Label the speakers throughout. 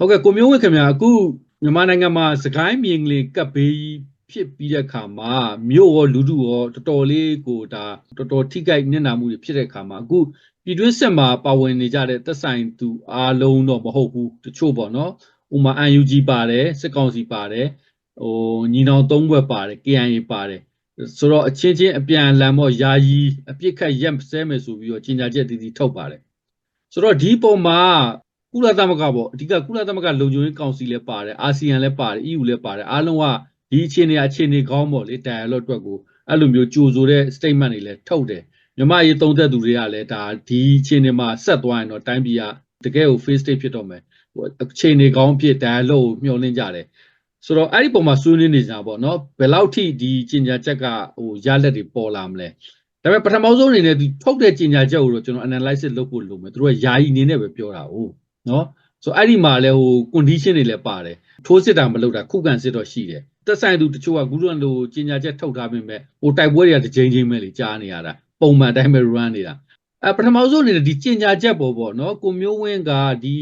Speaker 1: ဟုတ်ကဲ့ကိုမျိုးဝင်းခင်ဗျာအခုမြန်မာနိုင်ငံမှာစကိုင်းမြင်ကလေးကပ်ဘေးဖြစ်ပြီးတဲ့အခါမှာမြို့ရောလူထုရောတော်တော်လေးကိုဒါတော်တော်ထိခိုက်နစ်နာမှုတွေဖြစ်တဲ့အခါမှာအခုပြည်တွင်းစစ်မှာပါဝင်နေကြတဲ့သက်ဆိုင်သူအားလုံးတော့မဟုတ်ဘူးတချို့ပေါ့နော်ဥမာ UNG ပါတယ်စစ်ကောင်စီပါတယ်ဟိုညီနောင်သုံးဘွက်ပါတယ် KIA ပါတယ်ဆိုတော့အချင်းချင်းအပြန်အလှန်ပေါ့ယာယီအပြစ်ခတ်ရက်ဆဲမယ်ဆိုပြီးတော့ကြီးညာချက်တည်တည်ထုတ်ပါတယ်ဆိုတော့ဒီပုံမှာ ကုလသမဂ္ဂပေါ့အဓိကကုလသမဂ္ဂလုံခြုံရေးကောင်စီလည်းပါတယ်အာဆီယံလည်းပါတယ် EU လည်းပါတယ်အားလုံးကဒီအခြေအနေအခြေအနေကောင်းပေါ့လေ dialogue အတွက်ကိုအဲ့လိုမျိုးကြိုဆိုတဲ့ statement တွေလည်းထုတ်တယ်မြန်မာရေးသုံးသက်သူတွေကလည်းဒါဒီအခြေအနေမှာဆက်သွားရင်တော့တိုင်းပြည်ကတကယ်ကို face state ဖြစ်တော့မယ်ဟိုအခြေအနေကောင်းဖြစ် dialogue ကိုမျှော်လင့်ကြတယ်ဆိုတော့အဲ့ဒီပုံမှာဆွေးနွေးနေကြပါပေါ့နော်ဘယ်လောက်ထိဒီကျင်ညာချက်ကဟိုရလက်တွေပေါ်လာမလဲဒါပေမဲ့ပထမဆုံးအနေနဲ့ဒီထုတ်တဲ့ကျင်ညာချက်ကိုတော့ကျွန်တော် analysis လုပ်ဖို့လိုမယ်သူတို့ကယာယီအနေနဲ့ပဲပြောတာဟုတ် နော်ဆိုအဲ့ဒီမှာလဲဟို condition တွေလည်းပါတယ်ထိုးစစ်တာမလုပ်တာခုခံစစ်တော့ရှိတယ်တက်ဆိုင်သူတချို့ကကုလလိုကျင်ညာချက်ထုတ်ထားပေမဲ့ဟိုတိုက်ပွဲတွေကတစ်ချိန်ချင်းပဲလေကြားနေရတာပုံမှန်တိုင်းပဲ run နေတာအဲပထမဆုံးအနေနဲ့ဒီကျင်ညာချက်ပေါ်ပေါ့နော်ကိုမျိုးဝင်းကဒီ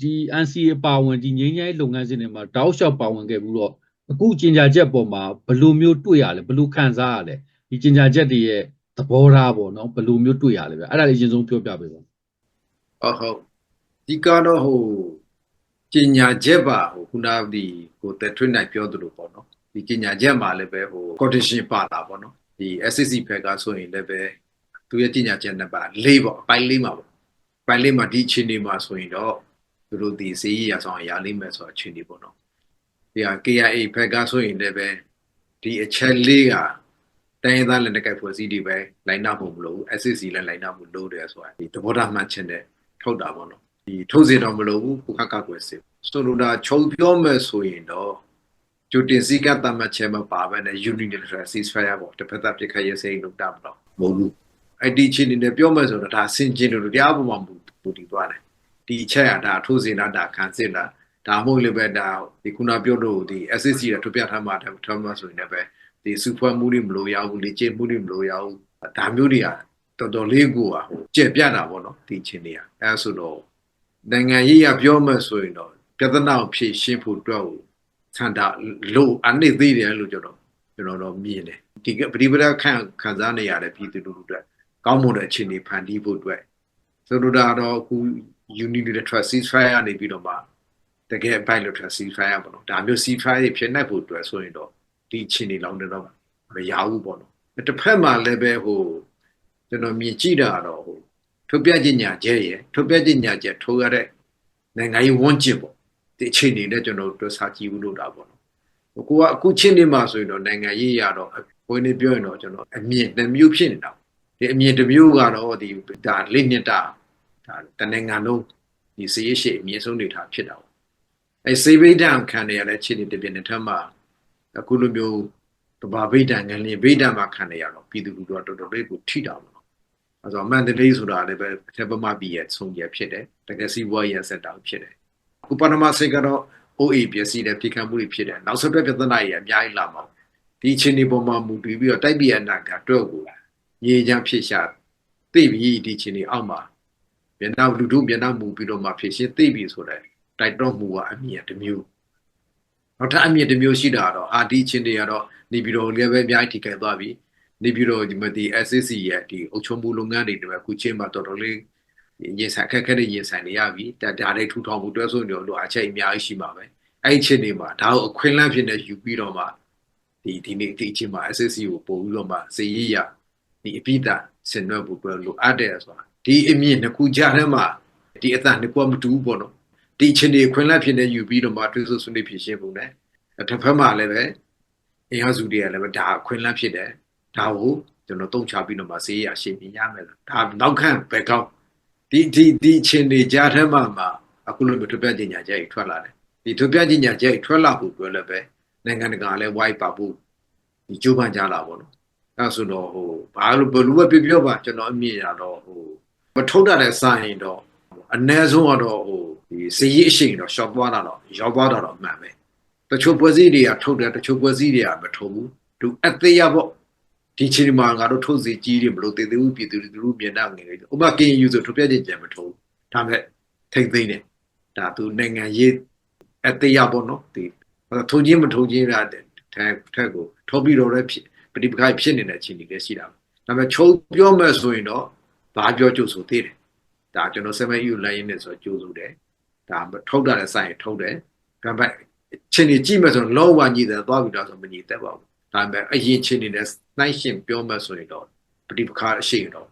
Speaker 1: ဒီ NCA ပါဝင်ဒီငိမ့်ငိုင်းလုပ်ငန်းစဉ်တွေမှာတောက်လျှောက်ပါဝင်ခဲ့ပြီးတော့အခုကျင်ညာချက်ပေါ်မှာဘယ်လိုမျိုးတွေ့ရလဲဘယ်လိုခံစားရလဲဒီကျင်ညာချက်တွေရဲ့သဘောထားပေါ့နော်ဘယ်လိုမျိုးတွေ့ရလဲဗျအဲ့ဒါလေးအရင်ဆုံးပြောပြပေးပါ
Speaker 2: ဟုတ်ဟုတ် ဒီကတော့ဟိုပညာချက်ပါဟိုခုနကဒီကိုတက်ထွန်းနိုင်ပြောသလိုပေါ့နော်ဒီပညာချက်မှာလည်းပဲဟို condition ပါတာပေါ့နော်ဒီ SSC ဘက်ကဆိုရင်လည်းပဲသူရဲ့ပညာချက်နဲ့ပါ၄ပေါ့အပိုင်း၄မှာပေါ့အပိုင်း၄မှာဒီအခြေအနေမှာဆိုရင်တော့သူတို့ဒီစေးရရဆောင်ရလိမ့်မယ်ဆိုတော့အခြေအနေပေါ့နော်ဒီဟာ KIA ဘက်ကဆိုရင်လည်းပဲဒီအချက်လေးကတိုင်းရင်းသားလက်နက်ကိုင်ဖွဲ့စည်းတွေပဲလိုင်းနာဖို့မလို့ SSC လည်းလိုင်းနာဖို့လို့တယ်ဆိုတာဒီသဘောထားမှတ်ချက်နဲ့ထုတ်တာပေါ့နော် ဒီထုတ်စီတော့မလို့ဘူးခုခကကွယ်စစ်ဆိုလိုတာချုံပြောမယ်ဆိုရင်တော့ကျူတင်စီကတတ်မှတ်ချက်မပါဘဲနဲ့ unilateral ceasefire ပေါ့တစ်ဖက်သက်ပြစ်ခတ်ရေးစိတ်လုပ်တာမလို့မဟုတ်ဘူးအဲ့ဒီချင်းနေပြောမယ်ဆိုတော့ဒါဆင်ကျင်လို့တရားပေါ်မှာပူတည်သွားတယ်ဒီအချက်ကဒါထိုးစင်တာဒါခံစစ်တာဒါမှမဟုတ်လည်းပဲဒါဒီခုနပြောလို့ဒီ SSC ရထုတ်ပြထားမှာတယ်ထမ်းမှာဆိုရင်လည်းပဲဒီစုဖွဲ့မှုတွေမလို့ရဘူးလေ့ကျင့်မှုတွေမလို့ရဘူးဒါမျိုးတွေကတော်တော်လေးကိုဟိုကြက်ပြတာပေါ့နော်ဒီချင်းတွေကအဲဆိုတော့ နိုင်ငံရေးရပြောမှဆိုရင်တော့ပြဿနာကိုဖြေရှင်းဖို့အတွက်ကိုဆန္ဒလို့အနည်းသေးတယ်လို့ကျွန်တော်ကျွန်တော်တော့မြင်တယ်ဒီကပရိပဒခံခံစားနေရတဲ့ပြည်သူလူထုအတွက်ကောင်းမွန်တဲ့အခြေအနေဖန်တီးဖို့အတွက်ဆိုလိုတာတော့အခု unilateral ceasefire နေပြီးတော့မှတကယ် bilateral ceasefire ပေါ့နော်ဒါမျိုး ceasefire ဖြစ်နိုင်ဖို့အတွက်ဆိုရင်တော့ဒီအခြေအနေလောင်းတော့မရဘူးပေါ့နော်တစ်ဖက်မှာလည်းပဲဟိုကျွန်တော်မြင်ကြည့်တာတော့ဟို ထုတ်ပြခြင်းညာကျဲရယ်ထုတ်ပြခြင်းညာကျဲထိုးရတဲ့နိုင်ငံရေးဝန်ကျင်ပေါ့ဒီအခြေအနေနဲ့ကျွန်တော်တို့စာကြည့်ဘူးလို့တာပေါ့နော်ဟိုကအခုချင်းနေမှာဆိုရင်တော့နိုင်ငံရေးရတော့ဘွေးနေပြောရင်တော့ကျွန်တော်အမြင့်တစ်မျိုးဖြစ်နေတာဒီအမြင့်တစ်မျိုးကတော့ဒီဒါလေးနှစ်တာဒါတနိုင်ငံလုံးဒီစရေးရှိအမြင့်ဆုံးနေတာဖြစ်တာပေါ့အဲစေဘိဒံခံရတဲ့အခြေအနေတစ်ပြည့်နဲ့ထပ်မှာအခုလိုမျိုးတဘာဗိဒံငလင်ဗိဒံမှာခံရတော့ပြည်သူလူထုတော်တော်လေးကိုထိတာပေါ့နော် အဲဆိုမန္တလေးဆိုတာလည်းပဲအထက်ပမပြည်ရဲ့ဆုံးရဖြစ်တယ်တကယ်စီးပွားရေးဆက်တာဖြစ်တယ်အခုပထမစိတ်ကတော့ OA ပစ္စည်းတဲ့ပြည်ခံမှုတွေဖြစ်တယ်နောက်ဆက်တွဲပြဿနာတွေအများကြီးလာမှာဒီအချိန်ဒီပေါ်မှာမူတည်ပြီးတော့တိုက်ပြည်အနာကတော့ကိုရေချမ်းဖြစ်ရှာသိပြီဒီအချိန်ဒီအောက်မှာမျက်နှာလူထုမျက်နှာမူပြီးတော့မှဖြစ်ရှင်းသိပြီဆိုတဲ့တိုက်တော့မူကအမြင်တစ်မျိုးနောက်ထပ်အမြင်တစ်မျိုးရှိတာတော့အာဒီချင်းတွေကတော့နေပြီးတော့လည်းပဲအများကြီးထိခိုက်သွားပြီ နေပြီးတော့ဒီမဒီ SSC ရဲ့ဒီအုပ်ချုပ်မှုလုပ်ငန်းတွေတွေအခုချင်းမှာတော်တော်လေးရင်ဆိုင်ခက်ခဲတဲ့ရင်ဆိုင်နေရပြီဒါဒါတွေထူထောင်မှုတွဲဆိုနေတော့အချက်အများကြီးရှိမှာပဲအဲ့ဒီချင်းတွေမှာဒါကိုအခွင့်အလမ်းဖြစ်နေယူပြီးတော့မှဒီဒီနေ့ဒီချင်းမှာ SSC ကိုပို့ပြီးတော့မှစေရေးရဒီအပိတာဆင်နွှဲဖို့ပြောလို့အပ်တယ်ဆိုတာဒီအမြင့်နှစ်ခုကြားထဲမှာဒီအသံနှစ်ခုမတူဘူးပေါ့နော်ဒီချင်းတွေခွင့်လက်ဖြစ်နေယူပြီးတော့မှတွေးဆိုဆွနေဖြစ်ရှင်းပုံနဲ့တစ်ဖက်မှာလည်းပဲအင်အားစုတွေကလည်းပဲဒါခွင့်လက်ဖြစ်တယ် ဒါကိုကျွန်တော်တုံ့ချပြီးတော့မှစေးရရှင်းပြရမယ်လားဒါနောက်ခံဘယ်ကောက်ဒီဒီဒီချင်းတွေကြားထဲမှာမှအခုလိုမျိုးထုတ်ပြကြေညာချက်ကြီးထွက်လာတယ်ဒီထုတ်ပြကြေညာချက်ကြီးထွက်လာဖို့ပြောလည်းပဲနိုင်ငံတကာလည်းဝိုင်းပါဖို့ဒီကြိုးပမ်းကြလာပေါ့နော်အဲဆိုတော့ဟိုဘာလို့ဘလို့ပဲပြောပါကျွန်တော်အမြင်ရတော့ဟိုမထုတ်တာတဲ့စာရင်တော့အ ਨੇ ဆုံးကတော့ဟိုဒီစီရေးအရှိန်တော့ရှော့သွားတာတော့ရောက်သွားတာတော့မှန်ပဲတချို့ပွဲစည်းတွေကထုတ်တယ်တချို့ပွဲစည်းတွေကမထုတ်ဘူးသူအသေးရပေါ့ ဒီချိန်မှာငါတို့ထုတ်စီကြီးတွေမလို့တည်သေးဘူးပြည်သူတွေသူတို့မြင်တာငယ်တယ်ဥပမာကင်ယူဆိုထုတ်ပြခြင်းကြံမထုတ်ဒါမဲ့ထိတ်သိမ်းတယ်ဒါသူနိုင်ငံရေးအတရားပေါ့နော်ဒီထုံချင်းမထုံချင်းရတဲ့ထက်ထက်ကိုထုတ်ပြီးတော့လည်းဖြစ်ပဋိပက္ခဖြစ်နေတဲ့အခြေအနေလည်းရှိတာပဲဒါပေမဲ့ချုပ်ပြောမဲ့ဆိုရင်တော့ဘာပြောကြိုဆိုသေးတယ်ဒါကျွန်တော် 7EU လိုင်းရင်းနဲ့ဆိုကြိုဆိုတယ်ဒါထုတ်တာလည်းစိုင်းထုတ်တယ်ဒါပေမဲ့ချင်းနေကြည့်မဲ့ဆိုတော့လောဝညီတယ်သွားပြီးတော့ဆိုမညီသက်ပါဘူး ဒါပေမဲ့အရင်ချင်းနေနဲ့နှိုင်းရှင်ပြောမဲ့ဆိုရင်တော့ပဋိပက္ခအရှိန်တော့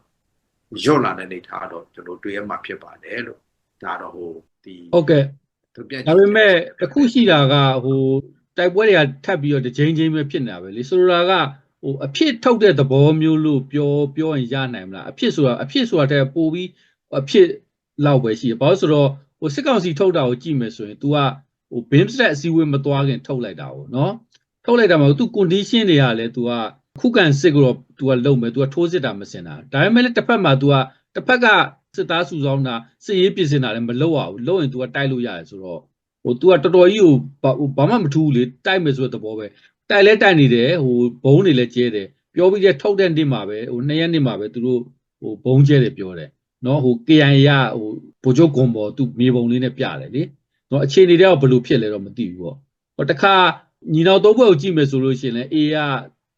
Speaker 2: ရော့လာတဲ့နေထားတော့ကျွန်တော်တွေ့ရမှာဖြစ်ပါတယ်လို့ဒါတော့ဟိုဒီ
Speaker 1: ဟုတ်ကဲ့
Speaker 2: သူပြန်
Speaker 1: ဒါပေမဲ့အခုရှိတာကဟိုတိုက်ပွဲတွေကထပ်ပြီးတော့တစ်ချိန်ချင်းပဲဖြစ်နေတာပဲလေဆိုလိုတာကဟိုအဖြစ်ထုတ်တဲ့သဘောမျိုးလို့ပြောပြောရင်ရနိုင်မလားအဖြစ်ဆိုတာအဖြစ်ဆိုတာတဲ့ပို့ပြီးအဖြစ်လောက်ပဲရှိတယ်ဘာလို့ဆိုတော့ဟိုစစ်ကောင်စီထုတ်တာကိုကြည့်မယ်ဆိုရင် तू ကဟို beam set အစည်းအဝေးမသွားခင်ထုတ်လိုက်တာ哦နော် ထုတ်လိုက်တာမှာ तू condition တွေကလည်း तू ကခုခံစစ်ကိုတော့ तू ကလုံမယ် तू ကထိုးစစ်တာမစင်တာဒါပေမဲ့လည်းတစ်ဖက်မှာ तू ကတစ်ဖက်ကစစ်သားစုဆောင်းတာစစ်ရေးပြင်ဆင်တာလည်းမလုပ်ရဘူးလုပ်ရင် तू ကတိုက်လို့ရတယ်ဆိုတော့ ဟို तू ကတော်တော်ကြီးကိုဘာဟိုဘာမှမထူးဘူးလေတိုက်မယ်ဆိုတဲ့သဘောပဲတိုက်လဲတိုက်နေတယ်ဟိုဘုံတွေလည်းကျဲတယ်ပြောပြီးတဲ့ထုတ်တဲ့နေ့မှာပဲဟိုနှစ်ရက်နေ့မှာပဲသူတို့ဟိုဘုံကျဲတယ်ပြောတယ်နော်ဟို KIA ရဟိုဗိုလ်ချုပ်ကွန်ပေါ်သူမြေပုံလေးနဲ့ပြတယ်လေနော်အခြေအနေတွေကဘယ်လိုဖြစ်လဲတော့မသိဘူးပေါ့ဟိုတခါ ညီနောက်သုံးဘက်ကိုကြည့်မယ်ဆိုလို့ရှိရင်လည်း A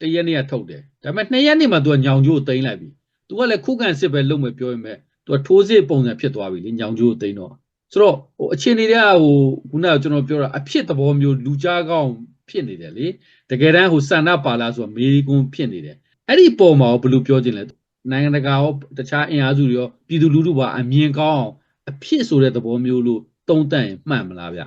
Speaker 1: ကတရက်နေ့ကထုတ်တယ်ဒါပေမဲ့နှစ်ရက်နေ့မှာ तू ကညောင်ကျိုးကိုသိမ်းလိုက်ပြီ तू ကလည်းခုခံစစ်ပဲလုပ်မယ်ပြောရင်ပဲ तू ကထိုးစစ်ပုံစံဖြစ်သွားပြီလေညောင်ကျိုးကိုသိမ်းတော့ ဆိုတော့ဟိုအခြေအနေတွေကဟိုခုနကကျွန်တော်ပြောတာအဖြစ်သဘောမျိုးလူကြားကောင်းဖြစ်နေတယ်လေတကယ်တမ်းဟိုစန္ဒပါလာဆိုတော့မေရီကွန်ဖြစ်နေတယ်အဲ့ဒီပုံမှာဘယ်လိုပြောချင်လဲနိုင်ငံတကာရောတခြားအင်အားစုတွေရောပြည်သူလူထုပါအမြင်ကောင်းအောင်အဖြစ်ဆိုတဲ့သဘောမျိုးလို့တုံးတန့်ရင်မှန်မလားဗျ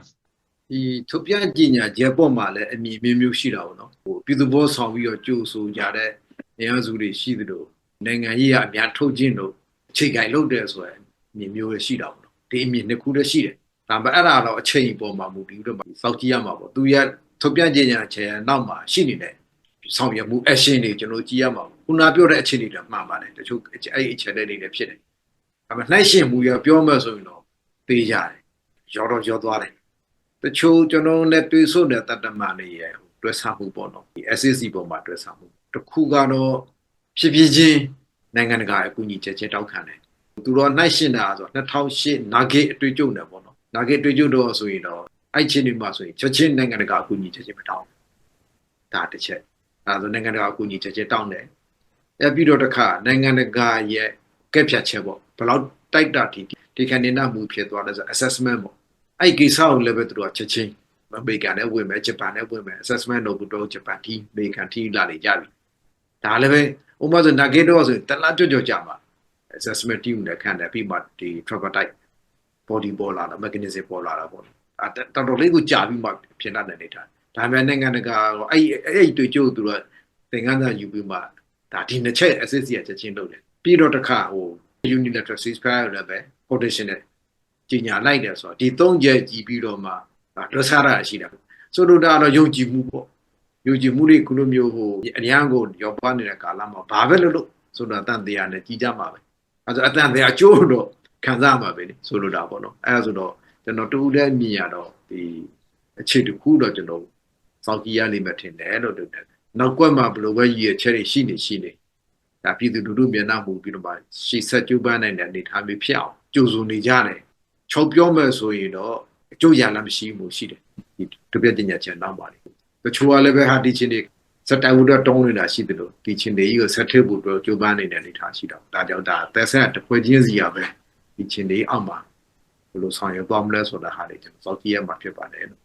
Speaker 2: ဒီထုတ်ပြန်ကြညာချက်ပေါ်မှာလည်းအမြင်မျိုးမျိုးရှိတာပေါ့နော်ဟိုပြည်သူဘောဆောင်ပြီးတော့ကြိုးဆိုကြတဲ့အင်အားစုတွေရှိသလိုနိုင်ငံရေးကအများထုတ်ခြင်းတို့အခြေခိုင်လုပ်တယ်ဆိုရင်အမြင်မျိုးလည်းရှိတာပေါ့နော်ဒီအမြင်နှစ်ခုလည်းရှိတယ်ဒါပေမဲ့အဲ့ဒါတော့အချိန်ပေါ်မှာမူတည်ပြီးတော့စောင့်ကြည့်ရမှာပေါ့သူရထုတ်ပြန်ကြညာချက်နောက်မှာရှိနေတဲ့ဆောင်ရွက်မှု action တွေကျွန်တော်ကြည့်ရမှာခုနပြောတဲ့အခြေအနေတွေမှန်ပါတယ်တချို့အဲ့ဒီအခြေအနေတွေလည်းဖြစ်တယ်ဒါပေမဲ့နှိုင်းရှင်မှုရပြောမှဆိုရင်တော့သေးကြတယ်ရောတော့ရောသွားတယ် တချို့ကျွန်တော်နဲ့တွေ့ဆုံတဲ့တတ္တမတွေရဲ့တွေ့ဆမှုပေါ့နော်ဒီ SSC ပုံမှာတွေ့ဆမှုတစ်ခုကတော့ဖြစ်ဖြစ်ချင်းနိုင်ငံတကာအကူအညီချက်ချင်းတောက်ခံတယ်သူတို့နှိုက်ရှင်တာဆို2008နာဂိတ်အတွေ့အကြုံတယ်ပေါ့နော်နာဂိတ်အတွေ့အကြုံတော့ဆိုရင်တော့အဲ့ချင်းဒီမှာဆိုရင်ချက်ချင်းနိုင်ငံတကာအကူအညီချက်ချင်းမတောင်းဒါတစ်ချက်အဲဒါဆိုနိုင်ငံတကာအကူအညီချက်ချင်းတောင်းတယ်အဲပြီးတော့တစ်ခါနိုင်ငံတကာရဲ့ကက်ဖြတ်ချက်ပေါ့ဘယ်လောက်တိုက်တာဒီဒီခဏနေနာမှုဖြစ်သွားလဲဆို assessment ပေါ့ အဲ့ဒီကိစ္စကိုလည်းပဲသူတို့ကချက်ချင်းအမေရိကန်နဲ့ဝင်မယ်ဂျပန်နဲ့ဝင်မယ် assessment လုပ်ပြီးတော့ဂျပန်တီအမေရိကန်တီလာနေကြပြီဒါလည်းပဲဥပမာဆိုနာဂေတော့ဆိုရင်တလားကြွကြွကြမှာ assessment team နဲ့ခံတယ်ပြီးမှဒီ tripartite body ပေါ်လာတာ mechanism ပေါ်လာတာပေါ့အဲတော်တော်လေးကိုကြာပြီးမှဖြစ်တတ်တဲ့နေတာဒါပေမဲ့နိုင်ငံတကာတော့အဲ့အဲ့ဒီတွေ့ကြိုးသူတို့သင်္ကန်းစာယူပြီးမှဒါဒီနှစ်ချက် assist ရချက်ချင်းလုပ်တယ်ပြီးတော့တစ်ခါဟို unilateral ceasefire လည်းပဲ condition နဲ့ ကြီးညာလိုက်တယ်ဆိုတော့ဒီသုံးချက်ကြည်ပြီးတော့မှတွဆရတာရှိတာဆိုတော့ဒါတော့ယုံကြည်မှုပေါ့ယုံကြည်မှုတွေခုလိုမျိုးဟိုအများကိုရောက်ပါနေတဲ့ကာလမှာဘာပဲလို့လို့ဆိုတော့အတန်တရားနဲ့ကြီးကြမှာပဲအဲဆိုအတန်တရားကျိုးတော့ခံစားမှာပဲလေဆိုလိုတာပေါ့နော်အဲဆိုတော့ကျွန်တော်တူလည်းမြင်ရတော့ဒီအခြေတစ်ခုတော့ကျွန်တော်စောင့်ကြည့်ရလိမ့်မယ်ထင်တယ်လို့တူတယ်နောက်ကွက်မှာဘယ်လိုပဲရည်ရချက်တွေရှိနေရှိနေဒါပြည်သူလူထုမျက်နှာမူပြီးတော့မှရှေ့ဆက်ကျူးပန်းနိုင်တဲ့အနေအထားမျိုးဖြစ်အောင်ကြိုးစုံနေကြတယ် ချုပ်ပြောမယ်ဆိုရင်တော့အကျိုးရလမ်းမရှိဘူးရှိတယ်ဒီတပြည့်တင်ညာချင်နောက်ပါလေတချို့ကလည်းပဲဟာဒီချင်းတွေစက်တိုင်ဝတ်တော့တောင်းနေတာရှိတယ်လို့ဒီချင်းတွေကြီးကိုဆက်ထည့်ဖို့တော့ကြိုးပမ်းနေတဲ့အနေထားရှိတော့ဒါကြောင့်ဒါသက်ဆက်တစ်ဖွဲ့ချင်းစီရပဲဒီချင်းတွေအောက်မှာဘယ်လိုဆောင်ရွက်သွားမလဲဆိုတာဟာတွေကျွန်တော်စောင့်ကြည့်ရမှာဖြစ်ပါတယ်လို့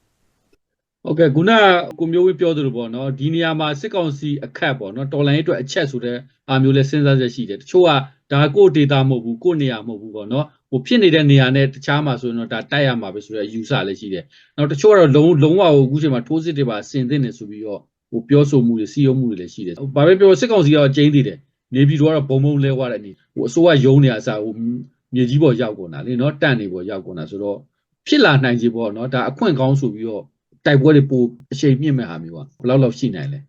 Speaker 1: ဟုတ်ကဲ့ခုနကကိုမျိုးဝင်းပြောသလိုပေါ့နော်ဒီနေရာမှာစစ်ကောင်စီအခက်ပေါ့နော်တော်လိုင်းအတွက်အချက်ဆိုတဲ့အားမျိုးလဲစဉ်းစားချက်ရှိတယ်တချို့ကဒါကိုဒေတာမဟုတ်ဘူးကိုနေရာမဟုတ်ဘူးပေါ့နော် ဟိုဖြစ်နေတဲ့နေရာနဲ့တခြားမှာဆိုရင်တော့ဒါတိုက်ရမှာပဲဆိုတဲ့အယူဆလည်းရှိတယ်နောက်တချို့ကတော့လုံးလုံးဝကိုအခုချိန်မှာထိုးစစ်တွေပါဆင်သင့်နေဆိုပြီးတော့ဟိုပြောဆိုမှုတွေစီယုံမှုတွေလည်းရှိတယ်ဟိုဘာပဲပြောစစ်ကောင်စီကတော့ကျင်းသေးတယ်နေပြည်တော်ကတော့ဘုံဘုံလဲသွားတဲ့အနေဟိုအစိုးရယုံနေအစားဟိုမြေကြီးပေါ်ရောက်ကုန်တာလေနော်တန့်နေပေါ်ရောက်ကုန်တာဆိုတော့ဖြစ်လာနိုင်ခြေပေါ့နော်ဒါအခွင့်ကောင်းဆိုပြီးတော့တိုက်ပွဲတွေပိုအချိန်မြင့်မဲ့ဟာမျိုးอ่ะဘယ်လောက်လောက်ရှိနိုင်လဲ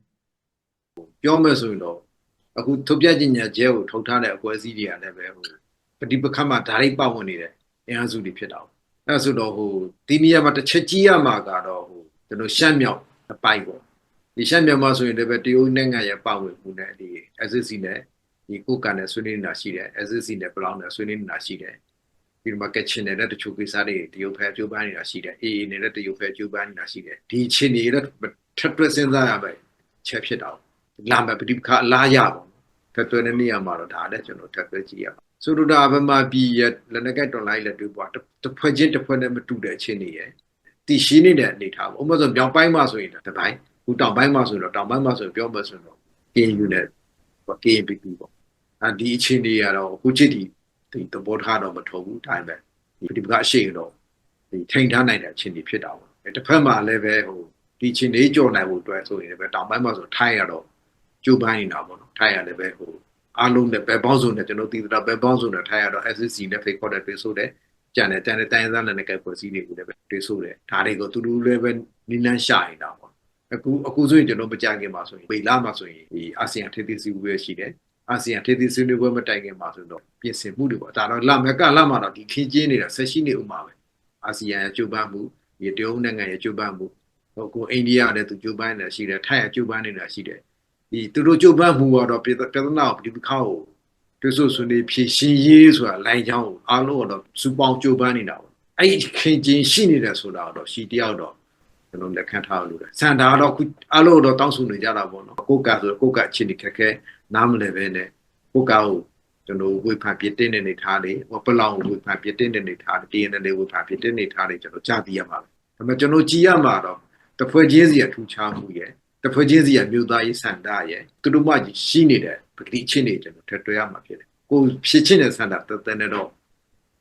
Speaker 2: ပြောမယ်ဆိုရင်တော့အခုထုတ်ပြညညာကျဲကိုထုတ်ထားတဲ့အကွဲစည်းတွေကလည်းပဲဟို ပฏิပက္ခမှာဓာတ်ရိုက်ပတ်ဝင်နေတဲ့အင်အားစုတွေဖြစ်တာ။အဲဆိုတော့ဟိုဒီနေရာမှာတစ်ချက်ကြီးရမှာကတော့ဟိုကျွန်တော်ရှမ်းမြောက်အပိုင်းပေါ့။ဒီရှမ်းမြောက်မှာဆိုရင်လည်းပဲတရုတ်နိုင်ငံရဲ့ပတ်ဝင်မှုနဲ့ဒီ SSC နဲ့ဒီကိုကန်နဲ့ဆွေးနွေးနေတာရှိတယ်။ SSC နဲ့ဘလောင်းနဲ့ဆွေးနွေးနေတာရှိတယ်။ပြီးတော့မှကချင်နေတဲ့တချို့ကိစ္စတွေတရုတ်ဖက်ကြိုးပမ်းနေတာရှိတယ် AA နေတဲ့တရုတ်ဖက်ကြိုးပမ်းနေတာရှိတယ်ဒီချင်းတွေလည်းထပ်တွက်စဉ်းစားရမယ်ချက်ဖြစ်တာလာမယ်ပဋိပက္ခအလားရပါထပ်တွက်တဲ့နေရာမှာတော့ဒါလည်းကျွန်တော်ထပ်တွက်ကြည့်ရပါ ဆိုတော့ဒါဗမာပြည်ရလက်နက်ကတွန်လိုက်လက်တွေ့ပွားတစ်ဖွဲ့ချင်းတစ်ဖွဲ့နဲ့မတူတဲ့ချင်းတွေရတည်ရှိနေတဲ့အနေထားပေါ့ဥပမာဆိုမြောက်ပိုင်းမှာဆိုရင်တပိုင်းခုတောင်ပိုင်းမှာဆိုရင်တော့တောင်ပိုင်းမှာဆိုရင်ပြောမှဆိုရင်တော့ KNU နဲ့ KNPP ပေါ့အဲဒီအချင်းတွေကတော့အခုချစ်ဒီဒီသဘောထားတော့မထုံဘူးဒါပေမဲ့ဒီပဋိပက္ခအရှိန်တော့ဒီထိန်ထားနိုင်တဲ့အချင်းတွေဖြစ်တာပေါ့အဲတစ်ဖက်မှာလည်းပဲဟိုဒီချင်းတွေကြော်နိုင်ဖို့အတွက်ဆိုရင်လည်းပဲတောင်ပိုင်းမှာဆိုထိုင်းရတော့ကျိုးပိုင်းနေတာပေါ့နော်ထိုင်းရလည်းပဲဟို အားလုံးနဲ့ဘယ်ပေါင်းစုံနဲ့ကျွန်တော်သိတာဘယ်ပေါင်းစုံနဲ့ထိုင်းရတော့ SSC နဲ့ fake order တွေ့ဆိုတယ်ကြံတဲ့တန်တဲ့တိုင်းသားနဲ့ကဲဖွဲ့စည်းတွေကိုလည်းပဲတွေ့ဆိုတယ်ဒါတွေကိုသူတို့လည်းပဲနိလန်းရှာနေတာပေါ့အခုအခုဆိုရင်ကျွန်တော်မကြခင်ပါဆိုရင်ပေလာမှာဆိုရင်ဒီအာဆီယံထိပ်သီးစည်းဝေးရှိတယ်အာဆီယံထိပ်သီးဆွေးနွေးပွဲမတိုင်ခင်မှာဆိုတော့ပြင်ဆင်မှုတွေပေါ့ဒါတော့လမကလမှာတော့ဒီခင်းကျင်းနေတာဆက်ရှိနေဥမှာပဲအာဆီယံရဲ့ကြိုးပမ်းမှုဒီတရုတ်နိုင်ငံရဲ့ကြိုးပမ်းမှုဟိုကိုအိန္ဒိယနဲ့သူကြိုးပမ်းနေတာရှိတယ်ထိုင်းရဲ့ကြိုးပမ်းနေတာရှိတယ် ဒီသူတို့ကြိုးပမ်းမှုကတော့ပြဿနာကိုဒီပခါကိုတွဆိုဆွေးနွေးဖြည့်ရှင်းရေးဆိုတာလိုင်းချောင်းကိုအားလုံးတော့စူပေါင်းကြိုးပမ်းနေတာပေါ့အဲ့ဒီခင်းကျင်းရှိနေတယ်ဆိုတာတော့ရှိတယောက်တော့ကျွန်တော်လက်ခံထားလို့တယ်စန္ဒာတော့အခုအလို့တော့တောင်းဆိုနေကြတာပေါ့နော်ကိုကဆိုကိုကအချင်းဒီခက်ခဲနားမလည်ပဲနဲ့ကိုကကိုကျွန်တော်ဝေဖန်ပြတဲ့နေထားလေဟောပလောင်ဝေဖန်ပြတဲ့နေထားတယ် TNL ဝေဖန်ပြတဲ့နေထားတယ်ကျွန်တော်ကြားသိရမှာပဲဒါပေမဲ့ကျွန်တော်ကြည်ရမှာတော့တဖွဲ့ချင်းစီရထူခြားမှုရဲ့ တဖွဲ့ချင်းစီရမြို့သားရေးစန္ဒာရဲ့သူတို့မှရှိနေတဲ့ပဂတိချင်းတွေကျွန်တော်ထည့်တွဲရမှာဖြစ်တယ်ကိုဖြစ်ချင်းတဲ့စန္ဒာတသက်နဲ့တော့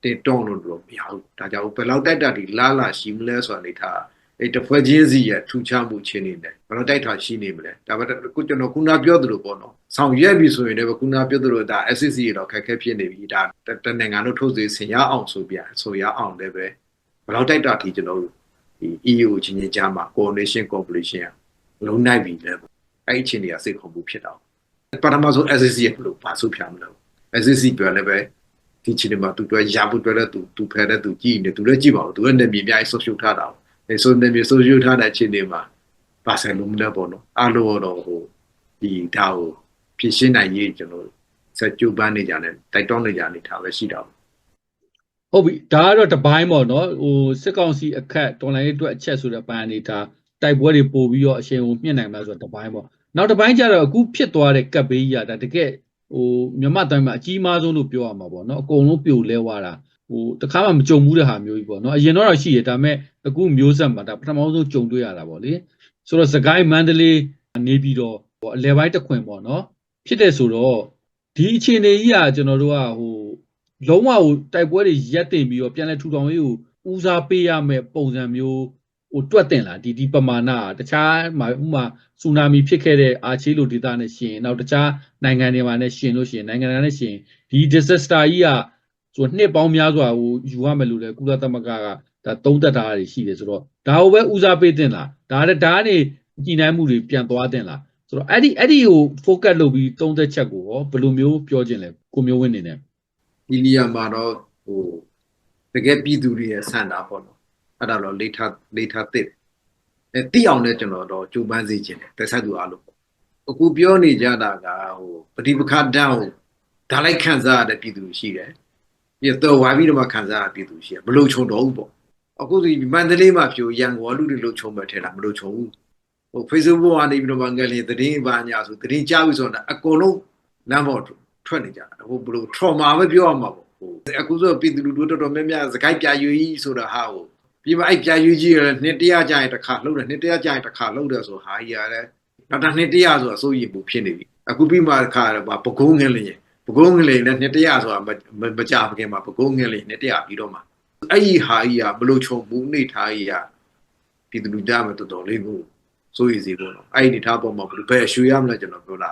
Speaker 2: တင်တောင်းလို့တော့မရဘူးဒါကြောင့်ဘယ်လောက်တိုက်တာဒီလာလာရှိမလဲဆိုတာနေထားအဲ့တဖွဲ့ချင်းစီရထူခြားမှုချင်းနေတယ်ဘယ်တော့တိုက်တာရှိနေမလဲဒါပေမဲ့ခုကျွန်တော်ခုနပြောသလိုပေါ့နော်ဆောင်ရွက်ပြီဆိုရင်လည်းခုနပြောသလိုဒါ SCC တော့ခက်ခဲဖြစ်နေပြီဒါတနိုင်ငံလို့ထုတ်စေဆင်ရအောင်ဆိုပြဆိုရအောင်လည်းပဲဘယ်တော့တိုက်တာဒီကျွန်တော်ဒီ EU ချင်းချင်းကြားမှာ coordination cooperation လုံးနိုင်ပြီလဲအဲ့အချင်းတွေကစိတ်ခုံမှုဖြစ်တော့ပထမဆုံး SCC ရဲ့လို့ပါဆိုပြမလို့ SCC ပြောလည်းပဲဒီချင်းတွေမှာသူတို့ရဖို့တွေ့တဲ့သူသူဖဲတဲ့သူကြည့်နေသူလည်းကြည့်ပါဦးသူလည်းနေမြေအများကြီး social ထားတာအဲဆိုနေမြေ social ထားတဲ့အချင်းတွေမှာပါဆယ်လုံးမလဲပေါ့နော်အားလုံးတော့ဟိုဒီဒါကိုဖြစ်ရှင်းနိုင်ရေးကျွန်တော်ဆက်ကြိုးပမ်းနေကြတယ်တိုက်တွန်းနေကြနေတာပဲရှိတာပေါ့
Speaker 1: ဟုတ်ပြီဒါကတော့တပိုင်းပေါ့နော်ဟိုစစ်ကောင်စီအခက်တော်လိုင်းရေးအတွက်အချက်ဆိုတဲ့ပိုင်းအနေထား တိုက်ပွဲတွေပို့ပြီးတော့အရှင်ကိုမြင့်နိုင်မှာဆိုတော့တပိုင်းပေါ့နောက်တပိုင်းကျတော့အခုဖြစ်သွားတဲ့ကပ်ဘေးကြီးကဒါတကယ်ဟိုမြမတိုင်းမှာအကြီးမားဆုံးလို့ပြောရမှာပေါ့နော်အကုန်လုံးပြိုလဲသွားတာဟိုတခါမှမကြုံဘူးတဲ့ဟာမျိုးကြီးပေါ့နော်အရင်တော့ရှိရဒါပေမဲ့အခုမျိုးဆက်မှာဒါပထမဆုံးကြုံတွေ့ရတာပေါ့လေဆိုတော့စကိုင်းမန္တလေးနေပြီးတော့ဟိုအလဲပိုင်းတစ်ခွင်ပေါ့နော်ဖြစ်တဲ့ဆိုတော့ဒီအခြေအနေကြီးကကျွန်တော်တို့ကဟိုလုံးဝဟိုတိုက်ပွဲတွေရက်တင်ပြီးတော့ပြန်လဲထူထောင်ရေးကိုဦးစားပေးရမယ်ပုံစံမျိုး ဟိုတွက်တင်လာဒီဒီပမာဏတခြားမှာဥမာဆူနာမီဖြစ်ခဲ့တဲ့အာချေးလိုဒေသနဲ့ရှင်နောက်တခြားနိုင်ငံတွေမှာနဲ့ရှင်လို့ရှင်နိုင်ငံတွေနဲ့ရှင်ဒီ disaster ကြီးကဆိုနှစ်ပေါင်းများစွာဟိုယူရမယ်လို့လေကုလသမဂ္ဂကဒါသုံးသက်တာတွေရှိတယ်ဆိုတော့ဒါကိုပဲဦးစားပေးတင်လာဒါနဲ့ဒါကနေကြည်နိုင်မှုတွေပြန်သွားတင်လာဆိုတော့အဲ့ဒီအဲ့ဒီကို focus လုပ်ပြီးသုံးသက်ချက်ကိုရောဘယ်လိုမျိုးပြောခြင်းလဲကိုမျိုးဝင်းနေနဲ့
Speaker 2: ဒီနေရာမှာတော့ဟိုတကယ်ပြည်သူတွေရဲ့ဆန္ဒပေါ့နော် အဲ့ဒါတော့လေထားလေထားသစ်အဲတိအောင်လည်းကျွန်တော်တော့ကြိုးပမ်းစေခြင်းတယ်တက်ဆက်သူအားလုံးပေါ့အခုပြောနေကြတာကဟိုပฏิပခါတန်းကိုဒါလိုက်ခံစားရတဲ့ပြည်သူရှိတယ်ပြီးတော့ဝါပြီးတော့မှခံစားရပြည်သူရှိတယ်မလို့ခြုံတော့ဘူးပေါ့အခုဒီမန္တလေးမှာဖြိုရန်ကုန်လူတွေလို့ခြုံမဲ့ထဲလားမလို့ခြုံဘူးဟို Facebook ကနေပြီးတော့မှငယ်လေးသတင်းပါညာဆိုသတင်းကြားပြီဆိုတော့အကုန်လုံးလမ်းပေါ်ထွက်နေကြတာဟိုဘလို့ trauma ပဲပြောရမှာပေါ့ဟိုအခုဆိုပြည်သူလူထုတော်တော်များများစကိုက်ပြရွေးကြီးဆိုတာဟာဟို ပြီးမှအဲ့ပြရွေးကြီးရနှစ်တရကြာရင်တစ်ခါလှုပ်တယ်နှစ်တရကြာရင်တစ်ခါလှုပ်တယ်ဆိုဟာကြီးရတယ်နောက်တာနှစ်တရဆိုတာစိုးရိမ်မှုဖြစ်နေပြီအခုပြီးမှခါတော့ပကုံးငလင်းပကုံးငလင်းနဲ့နှစ်တရဆိုတာမကြမခင်မှာပကုံးငလင်းနှစ်တရပြီးတော့မှအဲ့ဒီဟာကြီးကဘလို့ချုံမှုနေထားကြီးကပြည်သူလူကြမှာတော်တော်လေးကိုစိုးရိမ်စီပေါ့နော်အဲ့ဒီနေထားပေါ်မှာဘယ်ဘယ်ရွှေရမလဲကျွန်တော်ပြောတာ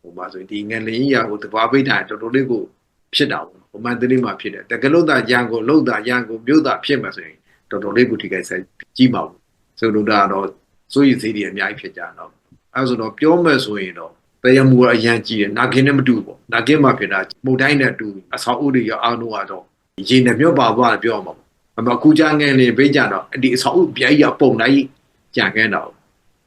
Speaker 2: ဟိုမှာဆိုရင်ဒီငလင်းကြီးကဟိုတဘာပိတ်တာတော်တော်လေးကိုဖြစ်တာပေါ့ဟိုမှန်တလေးမှာဖြစ်တယ်တကယ်လို့သာရန်ကုန်လို့သာရန်ကုန်မြို့သာဖြစ်မှာဆိုရင် တော်တော်လေးကိုထိခိုက်ဆိုင်ကြီးပါဘူးဆိုတော့ဒါတော့စိုးရိမ်စိတ်တွေအများကြီးဖြစ်ကြတော့အဲဆိုတော့ပြောမယ်ဆိုရင်တော့တရားမူအရန်ကြီးတယ်နာကင်းနဲ့မတူပေါ့နာကင်းမှာဖြစ်တာမုတ်တိုင်းနဲ့တူအဆောက်အဦတွေရအောင်တော့တော့ရေနဲ့မြုပ်ပါသွားတယ်ပြောမှာပေါ့အမကူချငယ်လေးဘေးကြတော့ဒီအဆောက်အဦပြိုင်ရပုံတိုင်းကြံခဲ့တော့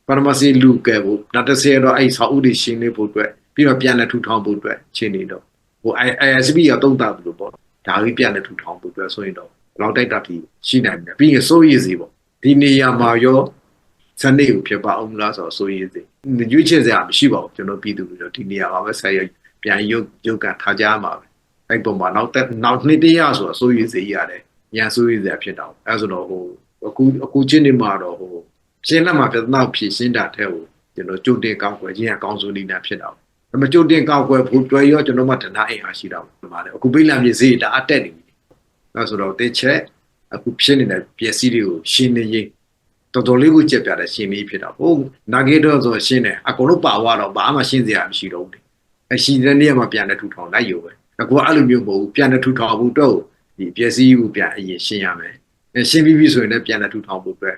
Speaker 2: ပရမစီလူကဲဖို့နောက်တစ်ဆယ်တော့အဲ့ဆောက်အဦတွေရှင်းနေဖို့အတွက်ပြီးတော့ပြန်လဲထူထောင်ဖို့အတွက်ရှင်းနေတော့ဟို ISB ရတုံးတာဘူးလို့ပေါ့ဒါကြီးပြန်တဲ့ထူထောင်ဖို့အတွက်ဆိုရင်တော့ဘယ် လောက်တိုက်တာထိရှိနိုင်မလဲပြီးရင်စိုးရည်စီပေါ့ဒီနေရာမှာရောစနေကိုဖြစ်ပါအောင်လားဆိုတော့စိုးရည်စီရွေးချယ်စရာမရှိပါဘူးကျွန်တော်ပြည်သူတွေတော့ဒီနေရာမှာပဲဆက်ရပြန်ရုပ်ရုပ်ကထားကြမှာပဲအဲ့ပုံမှာနောက်တက်နောက်နှစ်တရဆိုတော့စိုးရည်စီရတယ်ညံစိုးရည်စရာဖြစ်တော့အဲဆိုတော့ဟိုအခုအခုချင်းနေမှာတော့ဟိုရှင်းလက်မှာပြဿနာဖြေရှင်းတာတဲ့ဟိုကျွန်တော်ကြိုတင်ကောက်ွယ်ခြင်းအကောင်းဆုံးနည်းနဲ့ဖြစ်တော့ဒါပေမဲ့ကြိုတင်ကောက်ွယ်ဖို့တွေ့ရောကျွန်တော်မှတနာအိမ်အားရှိတော့ပါတယ်အခုပိတ်လမ်းမြေဈေးတအားတက်နေပြီ အဲဆိုတော့တင်းချက်အခုဖြစ်နေတဲ့ပစ္စည်းတွေကိုရှင်းနေရင်တော်တော်လေးကိုကြက်ပြတဲ့ရှင်းနေဖြစ်တော့ဟုတ်နာဂေတော့ဆိုရှင်းတယ်အကုန်လုံးပါသွားတော့ဘာမှရှင်းစရာမရှိတော့ဘူးအရှိတဲ့နေရာမှာပြန်တဲ့ထူထောင်လိုက်ရုံပဲအခုအဲ့လိုမျိုးမဟုတ်ဘူးပြန်တဲ့ထူထောင်ဖို့တော့ဒီပစ္စည်းကိုပြန်အရင်ရှင်းရမယ်ရှင်းပြီးပြီဆိုရင်လည်းပြန်တဲ့ထူထောင်ဖို့အတွက်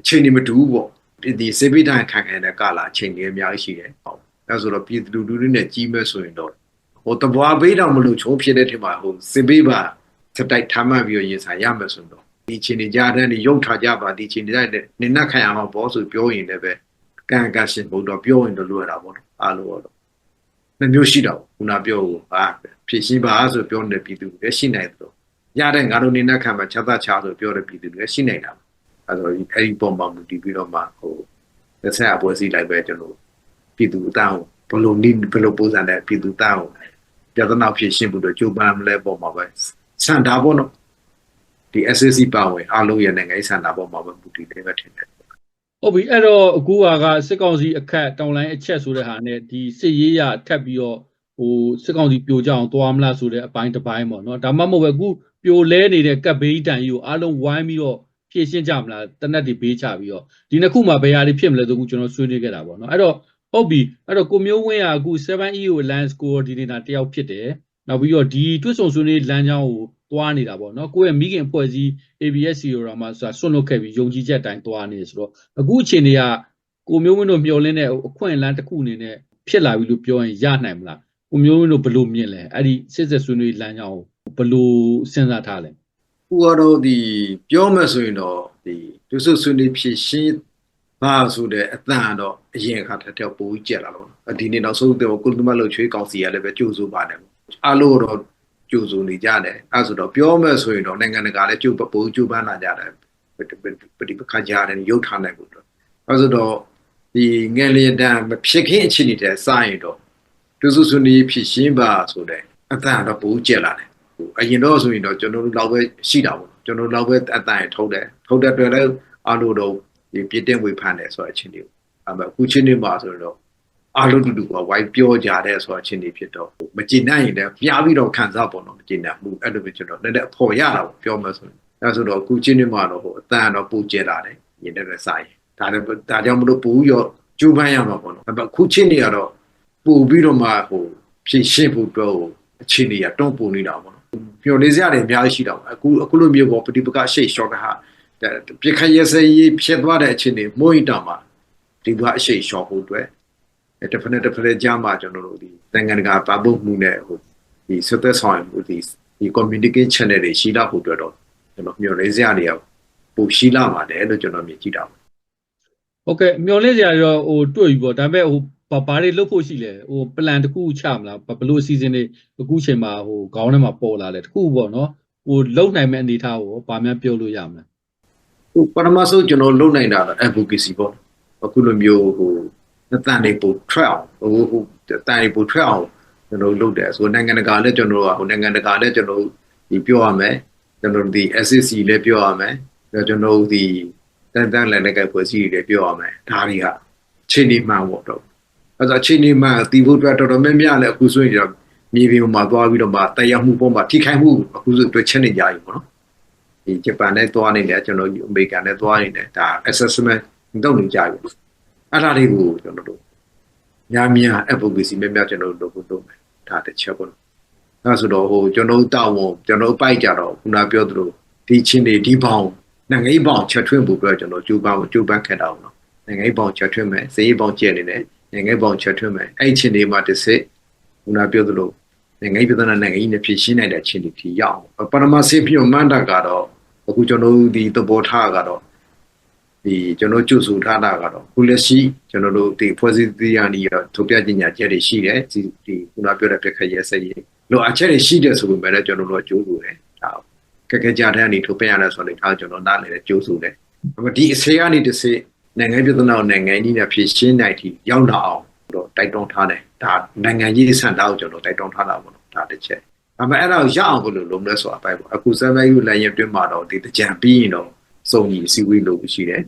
Speaker 2: အချိန်နေမတူဘူးပေါ့ဒီစေပိတိုင်းခံခံတဲ့ကာလအချိန်ကြီးအများကြီးရှိတယ်ဟုတ်အဲဆိုတော့ပြည်သူလူထုနဲ့ကြီးမဲ့ဆိုရင်တော့ဟိုတဘွားဘေးတောင်မလို့ချိုးဖြစ်တဲ့ထင်ပါဟိုစေပိပါ စက်တိုက်ထားမှပြီးရင်ဆိုင်ရမယ်ဆိုတော့ဒီချင်းနေကြတဲ့နေရုပ်ထားကြပါဒီချင်းနေတဲ့နေနှက်ခံရမှာပေါ့ဆိုပြောရင်လည်းပဲကံကရှင်ဘုံတော့ပြောရင်တော့လွယ်တာပေါ့အားလို့တော့နှမျိုးရှိတော့ခုနပြောကိုဟာဖြည့်ရှင်းပါဆိုပြောနေတဲ့ပြည်သူတွေရှိနိုင်တယ်လို့ရတဲ့ငါတို့နေနှက်ခံမှာချက်သားချဆိုပြောတဲ့ပြည်သူတွေရှိနိုင်တာအဲဆိုအဲဒီပုံမှန်မူတည်ပြီးတော့မှဟိုသက်ဆက်အပွဲစီလိုက်ပဲကျွန်တော်ပြည်သူအတောင်းဘလို့နိဘလို့ပုံစံနဲ့ပြည်သူတောင်းပြဿနာဖြစ်ရှင်းဖို့တော့ကြိုးပမ်းမလဲပုံမှာပဲ စံတာပေါ့နော်ဒီ SSC ပါဝင်အားလုံးရဲ့နိုင်ငံရေးစံတာပေါ့မှာပဲမူတည်တယ်ပဲထင်တယ်
Speaker 1: ဟုတ်ပြီအဲ့တော့အခုကကစစ်ကောင်စီအခက်တောင်လိုင်းအချက်ဆိုတဲ့ဟာနဲ့ဒီစစ်ရေးရထပ်ပြီးတော့ဟိုစစ်ကောင်စီပြိုကြအောင်သွားမလားဆိုတဲ့အပိုင်းတစ်ပိုင်းပေါ့နော်ဒါမှမဟုတ်ပဲအခုပြိုလဲနေတဲ့ကပ်ဘေးတန်ကြီးကိုအားလုံးဝိုင်းပြီးတော့ဖြည့်ရှင်းကြမလားတနက်တွေဘေးချပြီးတော့ဒီနှစ်ခုမှာဘယ်ဟာတွေဖြစ်မလဲဆိုအခုကျွန်တော်ဆွေးနွေးခဲ့တာပေါ့နော်အဲ့တော့ဟုတ်ပြီအဲ့တော့ကိုမျိုးဝင်းကအခု 7EU Alliance Coordinator တယောက်ဖြစ်တယ် နောက်ပြီးတော့ဒီတွစ်ဆုံဆွေးနွေးလမ်းကြောင်းကိုသွားနေတာပေါ့နော်ကိုယ့်ရဲ့မိခင်ဖွဲ့စည်း ABSC ရောမှာဆိုတာဆွတ်လွတ်ခဲ့ပြီးယုံကြည်ချက်တိုင်းသွားနေဆိုတော့အခုအချိန်တွေကကိုမျိုးဝင်းတို့မျှော်လင့်တဲ့အခွင့်အလမ်းတစ်ခုအနေနဲ့ဖြစ်လာပြီလို့ပြောရင်ရနိုင်မလားကိုမျိုးဝင်းတို့ဘယ်လိုမြင်လဲအဲ့ဒီစစ်စစ်ဆွေးနွေးလမ်းကြောင်းကိုဘယ်လိုစဉ်းစားထားလဲ
Speaker 2: ခုကတော့ဒီပြောမယ်ဆိုရင်တော့ဒီသူစုဆွေးနွေးဖြစ်ရှင်းပါဆိုတဲ့အတန်တော့အရင်ခါထက်တော့ပိုကြီးကြက်လာတော့ဒီနေ့နောက်ဆုံးတော့ကုလသမဂ္ဂလုံချွေးကောင်စီကလည်းပဲကြိုးစိုးပါတယ် အားလုံးတော့ကြိုးစိုးနေကြတယ်အဲဆိုတော့ပြောမယ်ဆိုရင်တော့နိုင်ငံတကာလည်းကြိုးပိုကြိုးပမ်းလာကြတယ်ပฏิပက္ခကြတယ်ရုပ်ထားနိုင်ဖို့တော့အဲဆိုတော့ဒီငယ်လျက်တန်းမဖြစ်ခင်အခြေအနေတဲ့စရင်တော့သူစုဆွေးနွေးဖြစ်ရှင်းပါဆိုတဲ့အတန်တော့ပိုကြက်လာတယ်ဟိုအရင်တော့ဆိုရင်တော့ကျွန်တော်တို့လောက်ပဲရှိတာပေါ့ကျွန်တော်လောက်ပဲအတန်ရထုတ်တယ်ထုတ်တဲ့အတွက်လည်းအားလို့တော့ဒီပြည့်တင်ဝေဖန်တယ်ဆိုတဲ့အချင်းတွေအဲမဲ့အခုချင်းတွေမှာဆိုတော့ အားလုံးတူတူကဝိုင်းပြောကြတဲ့ဆိုတဲ့အချင်းတွေဖြစ်တော့မကြည်နိုင်ရင်လည်းပြားပြီးတော့ခံစားပေါ့နော်မကြည်နိုင်ဘူးအဲ့လိုပဲကျွန်တော်လည်းလည်းအဖို့ရတာပေါ့ပြောမှဆိုရင်အဲဆိုတော့အခုချင်းတွေမှာတော့ဟိုအတန်တော့ပူကျဲလာတယ်ညင်တဲ့ဆိုင်ဒါလည်းဒါကြောင့်မလို့ပူရောကျူးပန်းရမှာပေါ့နော်အခုချင်းတွေကတော့ပူပြီးတော့မှဟိုဖြည့်ရှင်းဖို့တော့အခြေအနေကတွန်းပူနေတာပေါ့မျော်လေးစရာတွေအများကြီးရှိတော့အခုအခုလိုမျိုးပေါ့ပฏิပကအရှိတ်ရှော့ကဟာပြခရစရေးဖြစ်သွားတဲ့အချိန်တွေမွိတောင်မှာဒီကအရှိတ်ရှော့ဖို့အတွက် တစ်ဖက်နဲ့တစ်ဖက်ကြားမှာကျွန်တော်တို့ဒီနိုင်ငံတကာပပုတ်မှုနဲ့ဟိုဒီဆက်သက်ဆောင်မှုဒီဒီ communication channel တွေရှိလာဖို့အတွက်တော့ကျွန်တော်မျှော်လင့်စရာတွေကပိုရှိလာပါတယ်လို့ကျွန်တော်မြင်ကြည့်တာပါ
Speaker 1: ဟုတ်ကဲ့မျော်လင့်စရာတော့ဟိုတွေ့ပြီပေါ့ဒါပေမဲ့ဟိုဘာဘာတွေလုပ်ဖို့ရှိလဲဟို plan တစ်ခုချမလားဘယ်လိုအစီအစဉ်တွေအခုချိန်မှာဟိုခေါင်းထဲမှာပေါ်လာလဲတစ်ခုပေါ့နော်ဟိုလုံနိုင်မဲ့အနေထားကိုဘာမှပြောလို့ရမလဲ
Speaker 2: ဟိုပထမဆုံးကျွန်တော်လုံနိုင်တာတော့ advocacy ပေါ့အခုလိုမျိုးဟိုအ တန်တွေပိုထွက်အောင်ဟိုဟိုအတန်တွေပိုထွက်အောင်ကျွန်တော်လုပ်တယ်ဆိုနိုင်ငံတကာလည်းကျွန်တော်ဟိုနိုင်ငံတကာလည်းကျွန်တော်ဒီပြောရမယ်ကျွန်တော်ဒီ SSC လည်းပြောရမယ်ကျွန်တော်ဒီတန်တန်လည်းလည်းကဖွဲ့စည်းတွေပြောရမယ်ဒါတွေကချိန်ဒီမှန်ပေါ့တော့အဲဒါချိန်ဒီမှန်တီဖို့အတွက်တော်တော်များများလည်းအခုဆိုရင်မြေပြင်မှာသွားပြီးတော့မှတရားမှုပေါ်မှာထိခိုက်မှုအခုဆိုတွေ့ချက်နေကြပြီပေါ့နော်ဒီဂျပန်နဲ့သွားနေတယ်ကျွန်တော်အမေရိကန်နဲ့သွားနေတယ်ဒါ assessment လုပ်နေကြပြီ အဲ့ဒါလေးကိုကျွန်တော်တို့များများ advocacy များများကျွန်တော်တို့လုပ်ဖို့လုပ်မယ်ဒါတစ်ချက်ပေါ့အဲဆိုတော့ဟိုကျွန်တော်တောင်းဝန်ကျွန်တော်ပိုက်ကြတော့ခုနပြောသလိုဒီချင်းတွေဒီပေါင်နိုင်ငံရေးပေါင်ချက်ထွင်းဖို့ပြောကျွန်တော်ကြိုးပမ်းကြိုးပမ်းခဲ့တာအောင်နော်နိုင်ငံရေးပေါင်ချက်ထွင်းမယ်စေရေးပေါင်ကျဲနေတယ်နိုင်ငံရေးပေါင်ချက်ထွင်းမယ်အဲ့ချင်းတွေမှာတစ်စစ်ခုနပြောသလိုနိုင်ငံရေးပြည်ထနိုင်ငံရေးနဲ့ဖြစ်ရှင်းနိုင်တဲ့ချင်းတွေဖြီရအောင်ပရမစေပြမန္တကတော့အခုကျွန်တော်တို့ဒီသဘောထားကတော့ ဒီကျွန်တော်ကျွစုထားတာကတော့ခုလက်ရှိကျွန်တော်တို့ဒီဖွဲ့စည်းတရားနီးရထုတ်ပြပညာချက်တွေရှိတယ်ဒီဒီခုနပြောတဲ့ပြခရဲစရေးလိုအပ်ချက်တွေရှိတယ်ဆိုပေမဲ့လည်းကျွန်တော်တို့ကကြိုးဆိုတယ်ဒါကဲကဲကြားတဲ့အနေထုတ်ပြန်ရတဲ့ဆိုတော့ဒါကျွန်တော်နားလည်တယ်ကြိုးဆိုတယ်ဒါပေမဲ့ဒီအစေကနေတစ်စေနိုင်ငံပြည်ထောင်စုနိုင်ငံကြီးနဲ့ဖြစ်ရှင်းနိုင်တီရောက်လာအောင်တော့တိုက်တွန်းထားတယ်ဒါနိုင်ငံကြီးဆန္ဒကိုကျွန်တော်တိုက်တွန်းထားတာပေါ့နော်ဒါတစ်ချက်ဒါပေမဲ့အဲ့ဒါကိုရအောင်ဘယ်လိုလုပ်မလဲဆိုတာအပိုင်းပေါ့အခု server ယူလည်းရင်တွင်းမှာတော့ဒီတကြံပြီးရင်တော့စုံကြီးစီဝေးလုပ်ရှိတယ်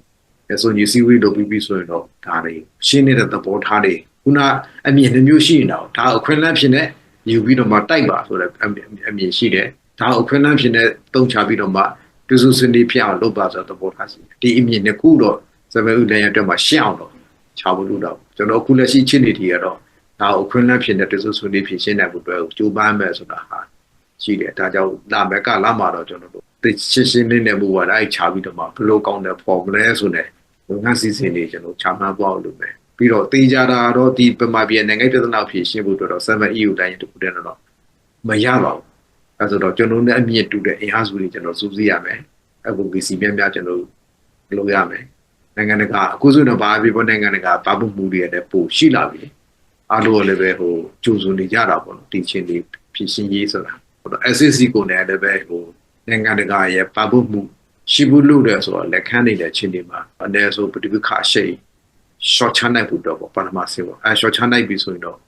Speaker 2: အဲစုံကြီးစီဝေးလုပ်ပြီးပြီဆိုရင်တော့ဒါတွေရှင်းနေတဲ့သဘောထားတွေခုနအမြင်နှမျိုးရှိနေတာဒါအခွင့်အလမ်းဖြစ်နေယူပြီးတော့မှတိုက်ပါဆိုတဲ့အမြင်ရှိတယ်ဒါအခွင့်အလမ်းဖြစ်နေတုံးချပြီးတော့မှတူစုစနေဖြစ်အောင်လုပ်ပါဆိုတဲ့သဘောထားရှိတယ်ဒီအမြင်နှစ်ခုတော့ server ယူလည်းရင်တွင်းမှာရှင်းအောင်တော့ချာဖို့လို့တော့ကျွန်တော်အခုလက်ရှိချင်းနေတီကတော့ဒါကိုခွင့်လန်းဖြစ်တဲ့တစုဆွေးနွေးဖြစ်ရှင်းနိုင်ဖို့အတွက်ကြိုးပမ်းမယ်ဆိုတာဟာရှိတယ်ဒါကြောင့်လာမဲ့ကလာမှာတော့ကျွန်တော်တို့သိရှင်းရှင်းလင်းလင်းမှုပါအဲ့ချပြီးတော့မှဘယ်လိုကောင်းတဲ့ form လဲဆိုတဲ့ ငါစီစဉ်နေကျွန်တော်ချမှန်းသွားလို့ပဲပြီးတော့တေးကြတာတော့ဒီပမာပြည်နိုင်ငံပြဿနာဖြစ်ရှင်းဖို့အတွက်တော့ 7EU တိုင်းတခုတည်းတော့မရပါဘူးအဲဆိုတော့ကျွန်တော်နဲ့အမြင့်တူတဲ့အင်အားစုတွေကျွန်တော်စူးစီးရမယ် advocacy များများကျွန်တော်လုပ်ရမယ်နိုင်ငံတကာအခုဆိုတော့ဘာဖြစ်ပေါ်နိုင်ငံတကာဘာပုံမှုတွေလည်းပို့ရှိလာပြီအားလုံးလည်းပဲဟိုကြိုးစုံနေကြတာပေါ့နော်ဒီချင်းတွေဖြစ်ရှင်းရေးဆိုတာဟို SSC ကိုလည်းလည်းပဲဟိုနိုင်ငံတကာရဲ့ဘာပုံမှု ရှိဘူးလို့တယ်ဆိုတော့လက်ခံနေတဲ့ချင်းတွေမှာအနည်းဆုံးပဋိပက္ခအရှိန် short ချနိုင်ဖို့တော့ပထမဆုံးပေါ့အဲ short ချနိုင်ပြီဆိုရင်တော့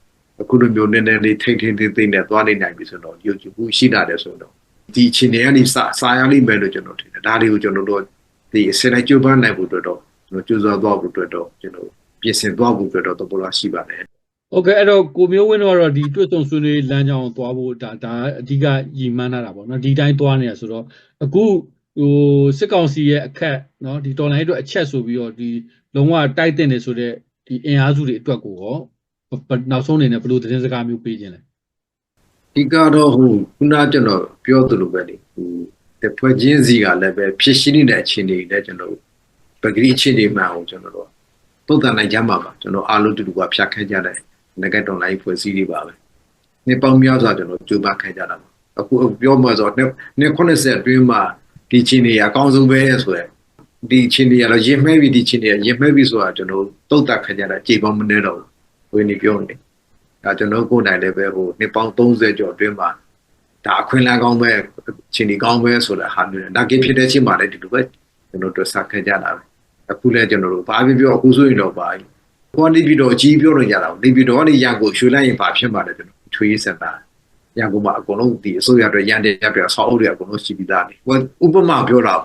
Speaker 2: အခုလိုမျိုးနည်းနည်းလေးထိမ့်ထိမ့်သိမ့်သိမ့်နဲ့သွားနေနိုင်ပြီဆိုတော့ယုံကြည်မှုရှိတာတယ်ဆိုတော့ဒီချင်းတွေကနေစစာရလိမ့်မယ်လို့ကျွန်တော်ထင်တယ်ဒါတွေကိုကျွန်တော်တို့ဒီအစလိုက်ကြိုးပမ်းနိုင်ဖို့အတွက်တော့ကျွန်တော်ကြိုးစားသွားဖို့အတွက်တော့ကျွန်တော်ပြင်ဆင်သွားဖို့အတွက်တော့တပေါ်လာရှိပါတယ်
Speaker 1: ဟုတ်ကဲ့အဲ့တော့ကိုမျိုးဝင်းတို့ကတော့ဒီတွေ့ဆုံဆွေးနွေးလမ်းကြောင်းသွားဖို့ဒါဒါအဓိကရည်မှန်းထားတာပေါ့နော်ဒီတိုင်းသွားနေတာဆိုတော့အခု ဟိုစစ်ကောင်စီရဲ့အခက်နော်ဒီတော်လိုင်းအတွက်အချက်ဆိုပြီးတော့ဒီလုံးဝတိုက်တင်နေဆိုတဲ့ဒီအင်အားစုတွေအတွက်ကိုရောနောက်ဆုံးအနေနဲ့ဘယ်လိုသတင်းစကားမျိုးပေးခြင်းလဲ
Speaker 2: ဒီကတော့ဟိုခုနကျွန်တော်ပြောသလိုပဲလေဟိုတဖွဲ့ချင်းစီကလည်းပဲဖြစ်ရှိနေတဲ့အခြေအနေတွေကျွန်တော်ပဂရိအခြေအနေမှန်အောင်ကျွန်တော်တို့တုတ်တန်နိုင်ကြမှာပါကျွန်တော်အားလုံးတူတူကဖြတ်ခဲကြတဲ့ငကတော်လိုင်းဖွဲ့စည်းတွေပါပဲနေပေါင်းများစွာကျွန်တော်ကြိုးပမ်းခဲကြတာပါအခုပြောမှဆိုတော့နှစ်90အတွင်းမှာ ဒီချင်းတွေအကောင်းဆုံးပဲဆိုရယ်ဒီချင်းတွေကတော့ရင်မဲပြီးဒီချင်းတွေရင်မဲပြီးဆိုတာကျွန်တော်တုတ်တက်ခဲကြတာကြေပေါင်းမနေတော့ဘူးဝင်းနေပြောနေဒါကျွန်တော်ကိုယ်တိုင်လည်းပဲဟိုနှစ်ပေါင်း30ကျော်အတွင်းမှာဒါအခွင့်အလမ်းကောင်းပဲချင်းဒီကောင်းပဲဆိုတဲ့ဟာမျိုးဒါကိဖြစ်တဲ့ချင်းမှာလည်းဒီလိုပဲကျွန်တော်တို့စခဲ့ကြတာပဲအခုလည်းကျွန်တော်တို့ဘာပြောပြောအခုဆိုရင်တော့ပါကိုကနေပြီးတော့အကြီးပြောလို့ရတာနေပြီးတော့ကနေရန်ကိုရွှေလိုက်ရင်ဘာဖြစ်မှာလဲကျွန်တော်ထွေးစက်တာ ရန်ကုန်မှာအကုန်လုံးဒီအစိုးရအတွက်ရန်တဲ့ပြဆောက်အုပ်တွေအကုန်လုံးရှိပြီးသားနေဟိုဥပမာပြောတာ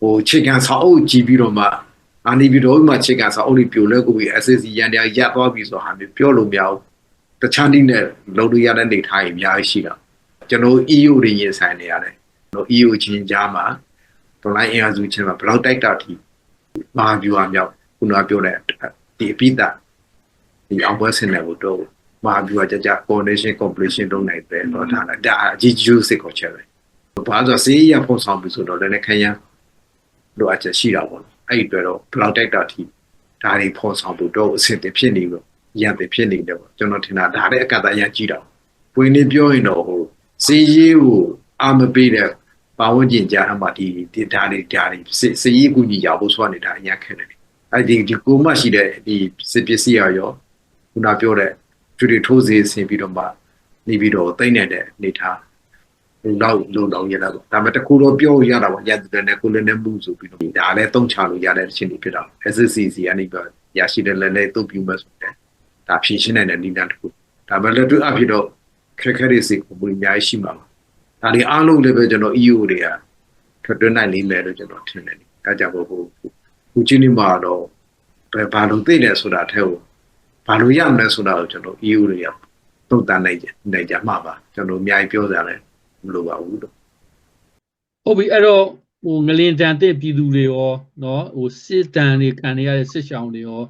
Speaker 2: ဟိုခြေကန်ဆောက်အုပ်ကြီးပြီးတော့မှအာနေပြီးတော့မှခြေကန်ဆောက်အုပ်တွေပြိုလဲကိုပြီး SSC ရန်တရားရပ်သွားပြီဆိုဟာမျိုးပြောလို့မရဘူးတခြားနည်းနဲ့လုံးလို့ရတဲ့နေထားရင်အများကြီးရှိတာကျွန်တော် EU တွေရင်ဆိုင်နေရတယ်ကျွန်တော် EU ချင်းကြားမှာ online အင်အားစုချင်းမှာဘယ်လောက်တိုက်တာထိမဟာဗျူဟာမြောက်ခုနကပြောတဲ့ဒီအပိတဒီအောင်ပွဲဆင်တယ်လို့တော့ မဟာဗျူဟာကြကြ coordination completion လုပ်နိုင်တယ်တော့ဒါလည်းဒါအကြီးကြီးစစ်ခေါ်ချက်ပဲဘာလို့စေးရဖို့ဆောင်ပြီဆိုတော့လည်းခရမ်းလိုအပ်ချက်ရှိတာပေါ့အဲ့ဒီအတွက်တော့ cloud data ထိဒါတွေဖော်ဆောင်ဖို့တော့အဆင်သင့်ဖြစ်နေလို့ရန်တယ်ဖြစ်နေတယ်ပေါ့ကျွန်တော်ထင်တာဒါလည်းအကန့်အသတ်အရင်ကြည့်တော့ပွင့်နေပြောရင်တော့ဟိုစေးရေးကိုအာမပေးတဲ့ပါဝင်ကျင်ကြားမှာဒီဒီဒါတွေဒါတွေစေးရေးကူညီရဖို့ဆိုနေတာအရင်ခက်တယ်အဲ့ဒီဒီကိုမှရှိတဲ့ဒီစစ်ပစ္စည်းရောခုနပြောတဲ့ သူတွေထိုးစေဆင်ပြီးတော့မှနေပြီးတော့တိတ်နေတဲ့နေထားလောက်လုံလောက်ရတာပေါ့ဒါပေမဲ့တခုတော့ပြောရတာပေါ့ရတဲ့နဲ့ကိုလည်းနဲ့မှုဆိုပြီးတော့ဒါလည်းတုံးချလို့ရတဲ့အချင်းတွေဖြစ်တာ SCC အနေကရရှိတဲ့လည်းလည်းတုံ့ပြမဲ့ဆိုတဲ့ဒါဖြည့်ရှင်းနိုင်တဲ့နည်းလမ်းတစ်ခုဒါပေမဲ့လက်တွေ့အဖြစ်တော့ခက်ခဲတွေစိတ်ကိုအများကြီးရှိမှာပါဒါတွေအားလုံးလည်းပဲကျွန်တော် EU တွေကထွက်တွင်းနိုင်လိမ့်မယ်လို့ကျွန်တော်ထင်တယ်အဲကြောင့်ဟိုခုချင်းနေမှာတော့ဘာလို့သိတယ်ဆိုတာထဲကို ဘာလို့ရမလဲဆိုတာကိုကျွန်တော် EU တွေကတုံ့တန်နိုင်နိုင်ကြမှာပါကျွန်တော်အများကြီးပြောကြတယ်မလိုပါဘူးတော့
Speaker 1: ဟုတ်ပြီအဲ့တော့ဟိုငလင်တန်တဲ့ပြည်သူတွေရောเนาะဟိုစစ်တန်တွေခံနေရတဲ့စစ်ရှောင်းတွေရော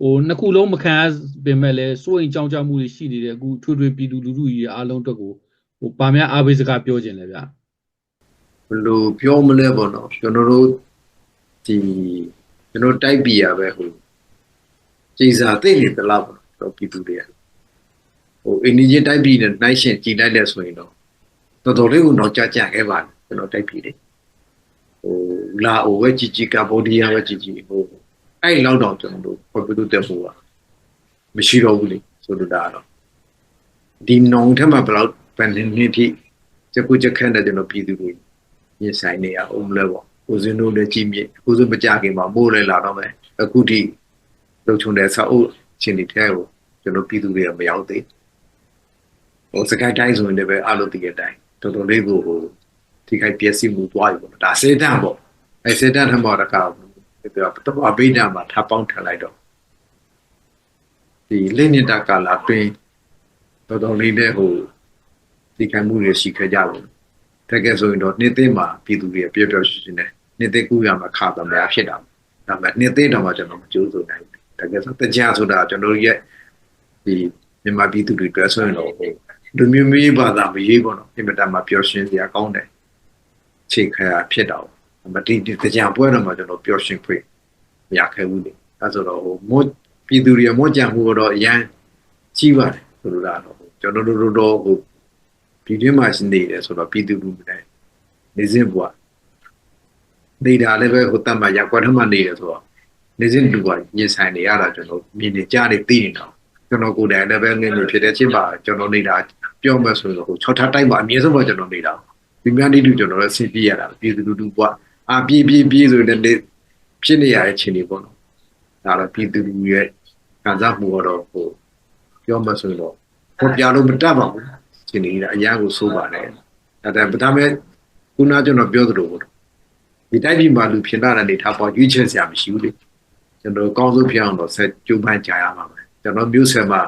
Speaker 1: ဟိုနှစ်ခုလုံးမခံပင်မဲ့လဲစိုးရင်ကြောင်းကြမှုတွေရှိနေတယ်အခုထွေထွေပြည်သူလူထုကြီးအားလုံးအတွက်ကိုဟိုပါများအားပေးစကားပြောခြင်းလဲဗျ
Speaker 2: ဘယ်လိုပြောမလဲပေါ့နော်ကျွန်တော်တို့ဒီကျွန်တော်တိုက်ပြည်ရပဲဟို ကြည်စာသိနေသလားပေါ့တော့ပြည်သူတွေကဟိုအင်းကြီးတိုက်ပြည်နဲ့နိုင်ရှင်ကြည်လိုက်တဲ့ဆိုရင်တော့တော်တော်လေးကတော့ကြာကြာခဲ့ပါတယ်ကျွန်တော်တိုက်ပြည်တွေဟိုလာအိုပဲကြည်ကြည်ကမ္ဘောဒီးယားပဲကြည်ကြည်ဟိုအဲ့လောက်တော့ကျွန်တော်တို့ပေါ်ပြလို့တက်ဖို့ပါမရှိတော့ဘူးလေဆိုတော့ဒါတော့ဒီနောင်ထက်မှာဘယ်လောက်ပန်နေနေထိစကုချက်ခန့်တဲ့ကျွန်တော်ပြည်သူတွေရင်ဆိုင်နေရအောင်လဲပေါ့ကိုစင်းတို့လည်းကြီးမြင့်ကိုစင်းမကြခင်မှာမိုးလဲလာတော့မယ်အခုထိ လုံချုံတဲ့ဆောက်အုပ်ရှင်တွေထဲကိုကျွန်တော်ပြည်သူတွေကမရောက်သေးဟိုစကိုင်းတိုင်းဆိုရင်လည်းပဲအလုပ်တည်တဲ့အတိုင်းတော်တော်လေးကိုဟိုဒီခိုက်ပျက်စီးမှုသွားပြီပေါ့ဒါစေတံပေါ့အဲစေတံထမောတကောဒီတော့အဘိဓမ္မာထပ်ပေါင်းထလိုက်တော့ဒီလိနေတကာလာတွင်တော်တော်လေးနဲ့ဟိုဒီခံမှုတွေရှိခဲ့ကြလို့တကယ်ဆိုရင်တော့နေ့သိမှာပြည်သူတွေပြောပြောရှင်းရှင်းနဲ့နေ့သိကူရမှာခါတော့များဖြစ်တာဒါပေမဲ့နေ့သိတော့မှကျွန်တော်မကြိုးစိုးနိုင်ဘူး တကယ်ဆိုတကြဆိုတာကျွန်တော်ရဲ့ဒီမြန်မာပြည်သူတွေတွေ့ဆိုရင်တော့ဟိုလူမျိုးမျိုးဘာသာမရေးပေါ့နော်အင်မတန်မှပျော်ရွှင်စရာကောင်းတယ်ချိန်ခါဖြစ်တော့မတိဒီကြံပွဲတော့မှကျွန်တော်ပျော်ရွှင်ခွင့်မရခဲ့ဘူးလေအဲဆိုတော့ဟိုမို့ပြည်သူတွေမော့ကြံမှုတော့အရန်ကြီးပါတယ်ဆိုလိုတာတော့ကျွန်တော်တို့တော့ဟိုပြည်တွင်းမှာရှိနေတယ်ဆိုတော့ပြည်သူလူတွေနေစဉ်ဘွားနေတာလည်းပဲဟိုတတ်မှရက်ွက်ထမှနေတယ်ဆိုတော့ နေစဉ်လူကရင်ဆိုင်နေရတာကျွန်တော်မြင်နေကြနေသိနေတော့ကျွန်တော်ကိုယ်တိုင်လည်းပဲငင်းနေဖြစ်တဲ့ချင်းပါကျွန်တော်နေတာပြောမှဆိုတော့ဟို6ထပ်တိုက်ပါအမြဲဆုံးပဲကျွန်တော်နေတာဒီများနေတူကျွန်တော်လည်းဆင်ပြေးရတာပြည်သူလူထုဘွားအာပြေးပြေးပြေးဆိုတဲ့ဖြစ်နေရတဲ့ချင်းတွေပေါ့နော်ဒါတော့ပြည်သူလူရဲ့ခံစားမှုတော့ဟိုပြောမှဆိုတော့ဟောပြလို့မတတ်ပါဘူးချင်းနေတာအရာကိုစိုးပါနဲ့ဒါแต่ဒါမဲ့ခုနကျွန်တော်ပြောသလိုပေါ့ဒီတိုက်ပြည်မှာလူဖြစ်လာတဲ့နေထားပေါ်ရွေးချယ်စရာမရှိဘူးလေ ကျွန်တော်ကောင်းဆုံးဖြစ်အောင်တော့ဆက်ကြိုးပမ်းကြရမှာပဲကျွန်တော်မျိုးဆက်မှာ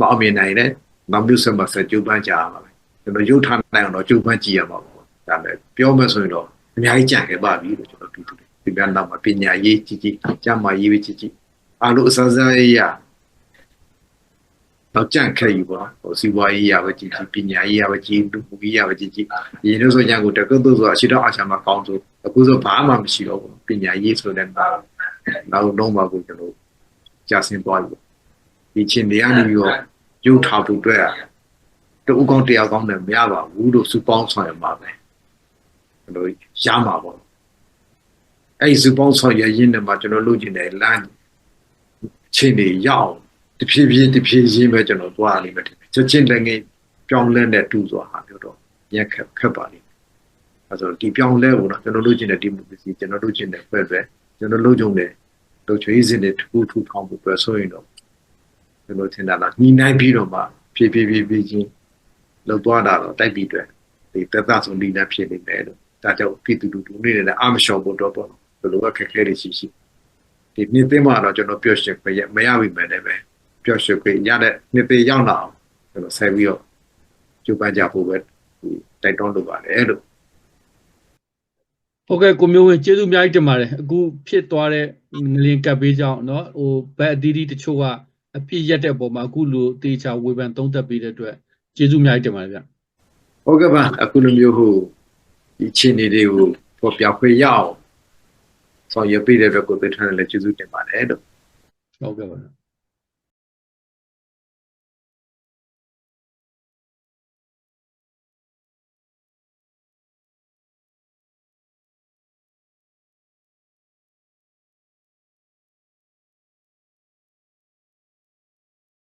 Speaker 2: မအောင်မြင်နိုင်တဲ့နောက်မျိုးဆက်မှာဆက်ကြိုးပမ်းကြရမှာပဲကျွန်တော်ရုပ်ထားနိုင်အောင်တော့ကြိုးပမ်းကြည့်ရမှာပေါ့ဒါမဲ့ပြောမှဆိုရင်တော့အများကြီးကြံခဲ့ပါပြီလို့ကျွန်တော်ပြောတယ်ဒီကနောက်မှာပညာရေးကြီးကြီးကျမ်းမာရေးကြီးကြီးအားလုံးအစစအရာတော့ကြံ့ခဲ့ယူပါဟိုစီးပွားရေးရပဲကြီးကြီးပညာရေးရပဲကြီးလူမှုရေးရပဲကြီးကြီးဒီလိုဆိုကြကိုတက္ကသိုလ်ဆိုတာအရှိတော့အချာမှာကောင်းဆိုအခုဆိုဘာမှမရှိတော့ဘူးပညာရေးဆိုတဲ့ နောက်နောက်တော့မှကိုကျွန်တော်ကြာစင်သွားပြီဒီချင်းတွေကနေပြီးတော့ရုပ်ထားဖို့အတွက်တူကောင်းတရားကောင်းတယ်မရပါဘူးလို့စူပေါင်းဆောင်ရမှာပဲကျွန်တော်ရမှာပေါ့အဲ့ဒီစူပေါင်းဆောင်ရရင်းနဲ့မှကျွန်တော်လုပ်ကျင်တယ်လမ်းချင်းတွေရအောင်တဖြည်းဖြည်းတဖြည်းဖြည်းပဲကျွန်တော်သွားနေမယ်ချက်ချင်းလည်းငယ်ပြောင်းလဲတဲ့တူစွာဟာပြောတော့ရက်ခက်ခက်ပါလိမ့်မယ်အဲဆိုဒီပြောင်းလဲကိုတော့ကျွန်တော်လုပ်ချင်တဲ့ဒီမိုကရေစီကျွန်တော်လုပ်ချင်တဲ့ဖွဲ့ပဲ ကျွန်တော်လုပ်ကြုံတဲ့လုပ်ချွေးစင်တဲ့ထူထူထောင်ဖို့ပဲဆိုရင်တော့ကျွန်တော်ထင်တာလားညီနိုင်ပြီးတော့မှဖြည်းဖြည်းဖြည်းဖြည်းချင်းလောက်သွားတာတော့တိုက်ပြီးအတွက်ဒီသက်သာဆုံးဒီနဲ့ဖြစ်နေမယ်လို့ဒါကြောင့်ပြည်သူလူထုနေနဲ့အာမလျှော်ဖို့တော့ပေါ့ဘယ်လိုအခက်အခဲတွေရှိရှိဒီနေ့သိမှတော့ကျွန်တော်ပြောရှင်းပြရမရပြီမယ်လည်းပဲပျော်ရွှင်ခွင့်ရတဲ့နှစ်ပေရောက်လာအောင်ကျွန်တော်ဆက်ပြီးတော့ကြိုးပမ်းကြဖို့ပဲဒီတိုက်တွန်းလိုပါတယ်လို့
Speaker 1: ဟုတ်ကဲ့ကိုမျိုးဝင်းကျေးဇူးအများကြီးတင်ပါတယ်အခုဖြစ်သွားတဲ့ငလင်ကပ်ဘေးကြောင့်เนาะဟိုဘက်အသီးသီးတချို့ကအပြစ်ရက်တဲ့ပုံမှာအခုလိုတေချာဝေဖန်သုံးသပ်ပေးတဲ့အတွက်ကျေးဇူးအများကြီးတင်ပါတယ်ဗျ
Speaker 2: ဟုတ်ကဲ့ပါအခုလိုမျိုးဟိုဒီချင်းနေတွေကိုပေါ်ပြခွေရအောင်ဆောင်ရွက်ပေးတဲ့အတွက်ကိုသိထားတယ်လည်းကျေးဇူးတင်ပါတယ်လို့
Speaker 1: ဟုတ်ကဲ့ပါ